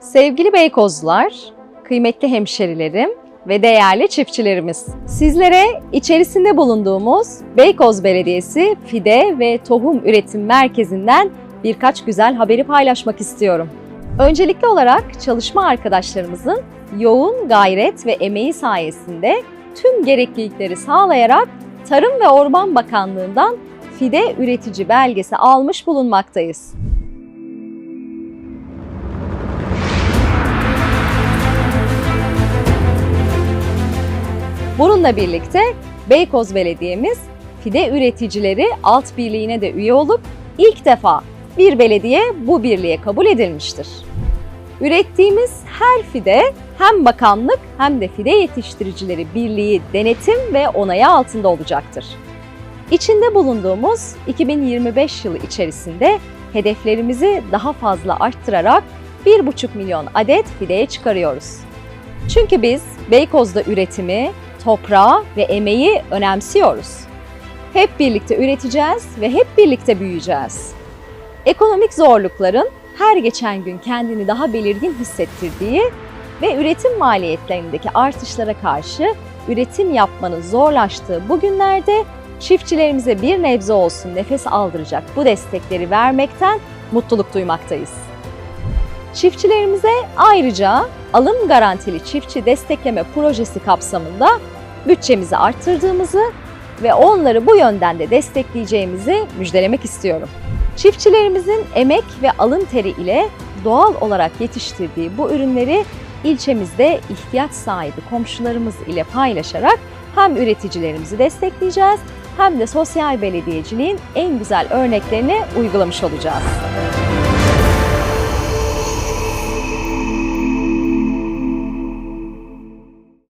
Sevgili Beykozlular, kıymetli hemşerilerim ve değerli çiftçilerimiz. Sizlere içerisinde bulunduğumuz Beykoz Belediyesi Fide ve Tohum Üretim Merkezi'nden birkaç güzel haberi paylaşmak istiyorum. Öncelikli olarak çalışma arkadaşlarımızın yoğun gayret ve emeği sayesinde tüm gereklilikleri sağlayarak Tarım ve Orman Bakanlığı'ndan fide üretici belgesi almış bulunmaktayız. Bununla birlikte Beykoz Belediye'miz fide üreticileri alt birliğine de üye olup ilk defa bir belediye bu birliğe kabul edilmiştir. Ürettiğimiz her fide hem bakanlık hem de fide yetiştiricileri birliği denetim ve onayı altında olacaktır. İçinde bulunduğumuz 2025 yılı içerisinde hedeflerimizi daha fazla arttırarak 1,5 milyon adet fideye çıkarıyoruz. Çünkü biz Beykoz'da üretimi, toprağı ve emeği önemsiyoruz. Hep birlikte üreteceğiz ve hep birlikte büyüyeceğiz. Ekonomik zorlukların her geçen gün kendini daha belirgin hissettirdiği ve üretim maliyetlerindeki artışlara karşı üretim yapmanın zorlaştığı bu günlerde çiftçilerimize bir nebze olsun nefes aldıracak bu destekleri vermekten mutluluk duymaktayız. Çiftçilerimize ayrıca alım garantili çiftçi destekleme projesi kapsamında bütçemizi arttırdığımızı ve onları bu yönden de destekleyeceğimizi müjdelemek istiyorum. Çiftçilerimizin emek ve alın teri ile doğal olarak yetiştirdiği bu ürünleri ilçemizde ihtiyaç sahibi komşularımız ile paylaşarak hem üreticilerimizi destekleyeceğiz hem de sosyal belediyeciliğin en güzel örneklerini uygulamış olacağız.